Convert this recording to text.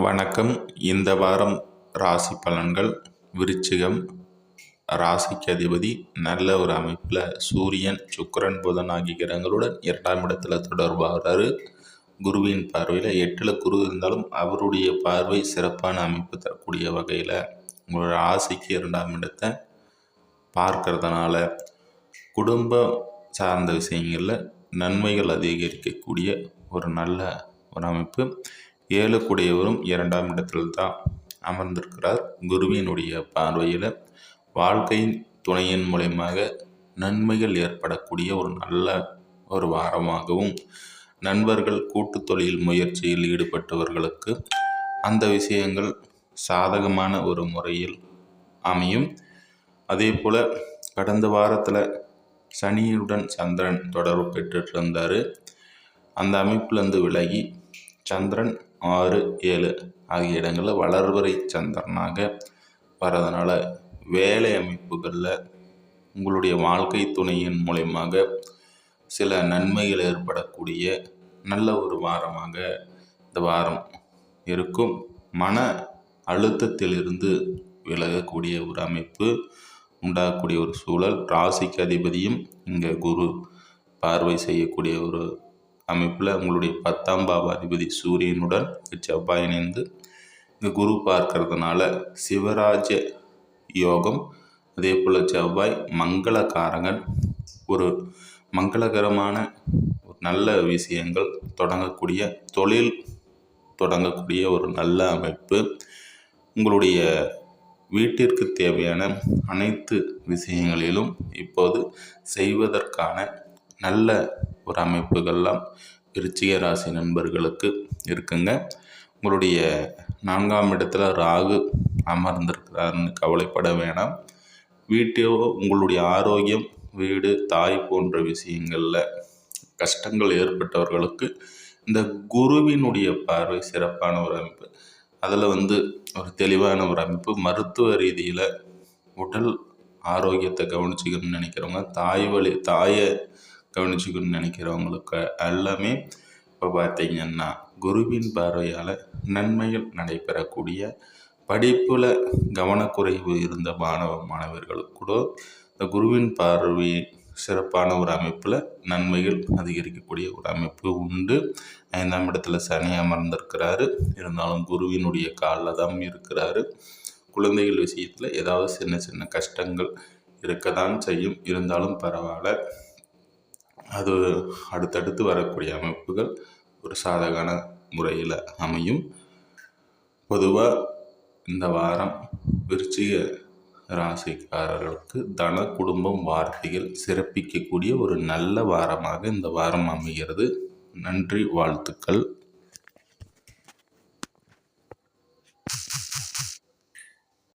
வணக்கம். இந்த வாரம் ராசி பலன்கள். விருச்சிகம். ராசிக்கு அதிபதி நல்ல ஒரு அமைப்பில் சூரியன் சுக்கரன் புதன் ஆகிய கிரகங்களுடன் இரண்டாம் இடத்துல தொடர்பாகிறாரு. குருவின் பார்வையில் எட்டில் குரு இருந்தாலும் அவருடைய பார்வை சிறப்பான அமைப்பு தரக்கூடிய வகையில் உங்களோட ராசிக்கு இரண்டாம் இடத்தை பார்க்கறதுனால குடும்பம் சார்ந்த விஷயங்களில் நன்மைகள் அதிகரிக்கக்கூடிய ஒரு நல்ல ஒரு அமைப்பு. ஏழுக்குடையவரும் இரண்டாம் இடத்தில் தான் அமர்ந்திருக்கிறார். குருவினுடைய பார்வையில் வாழ்க்கையின் துணையின் மூலயமாக நன்மைகள் ஏற்படக்கூடிய ஒரு நல்ல ஒரு வாரமாகவும் நண்பர்கள் கூட்டு தொழில் முயற்சியில் ஈடுபட்டவர்களுக்கு அந்த விஷயங்கள் சாதகமான ஒரு முறையில் அமையும். அதே போல் கடந்த வாரத்தில் சனியுடன் சந்திரன் தொடர்பு பெற்றுட்டு இருந்தார் அந்த அமைப்பிலிருந்து விலகி சந்திரன் ஆறு ஏழு ஆகிய இடங்களில் வளர்வரை சந்திரனாக வரதுனால வேலை அமைப்புகளில் உங்களுடைய வாழ்க்கை துணையின் மூலயமாக சில நன்மைகள் ஏற்படக்கூடிய நல்ல ஒரு வாரமாக இந்த வாரம் இருக்கும். மன அழுத்தத்திலிருந்து விலகக்கூடிய ஒரு அமைப்பு உண்டாகக்கூடிய ஒரு சூழல். ராசிக்கு அதிபதியும் இங்கே குரு பார்வை செய்யக்கூடிய ஒரு அமைப்பில் உங்களுடைய பத்தாம் பாவ அதிபதி சூரியனுடன் செவ்வாய் இணைந்து இந்த குரு பார்க்கறதுனால சிவராஜ யோகம் அதே போல் செவ்வாய் மங்களகாரகன். ஒரு மங்களகரமான ஒரு நல்ல விஷயங்கள் தொடங்கக்கூடிய தொழில் தொடங்கக்கூடிய ஒரு நல்ல அமைப்பு. உங்களுடைய வீட்டிற்கு தேவையான அனைத்து விஷயங்களிலும் இப்போது செய்வதற்கான நல்ல ஒரு அமைப்புகள்லாம் விருச்சிக ராசி நண்பர்களுக்கு இருக்குங்க. உங்களுடைய நான்காம் இடத்துல ராகு அமர்ந்திருக்கிறாருன்னு கவலைப்பட வேணாம். வீட்டோ உங்களுடைய ஆரோக்கியம் வீடு தாய் போன்ற விஷயங்களில் கஷ்டங்கள் ஏற்பட்டவர்களுக்கு இந்த குருவினுடைய பார்வை சிறப்பான ஒரு அமைப்பு. அதில் வந்து ஒரு தெளிவான ஒரு அமைப்பு. மருத்துவ ரீதியில் உடல் ஆரோக்கியத்தை கவனிச்சிக்கணும்னு நினைக்கிறவங்க தாய் வழி தாயை கவனிச்சுக்கணும்னு நினைக்கிறவங்களுக்கு எல்லாமே இப்போ பார்த்திங்கன்னா குருவின் பார்வையால் நன்மைகள் நடைபெறக்கூடிய படிப்பில் கவனக்குறைவு இருந்த மாணவ மாணவர்களுக்கு கூட இந்த குருவின் பார்வை சிறப்பான ஒரு அமைப்பில் நன்மைகள் அதிகரிக்கக்கூடிய ஒரு அமைப்பு உண்டு. ஐந்தாம் இடத்துல சனி அமர்ந்திருக்கிறாரு. இருந்தாலும் குருவினுடைய காலில் தான் இருக்கிறாரு. குழந்தைகள் விஷயத்தில் ஏதாவது சின்ன சின்ன கஷ்டங்கள் இருக்க தான் செய்யும். இருந்தாலும் பரவாயில்ல. அது அடுத்தடுத்து வரக்கூடிய அமைப்புகள் ஒரு சாதகான முறையில் அமையும். பொதுவாக இந்த வாரம் விருச்சிக ராசிக்காரர்களுக்கு தன குடும்பம் வார்த்தைகள் சிறப்பிக்கக்கூடிய ஒரு நல்ல வாரமாக இந்த வாரம் அமைகிறது. நன்றி வாழ்த்துக்கள்.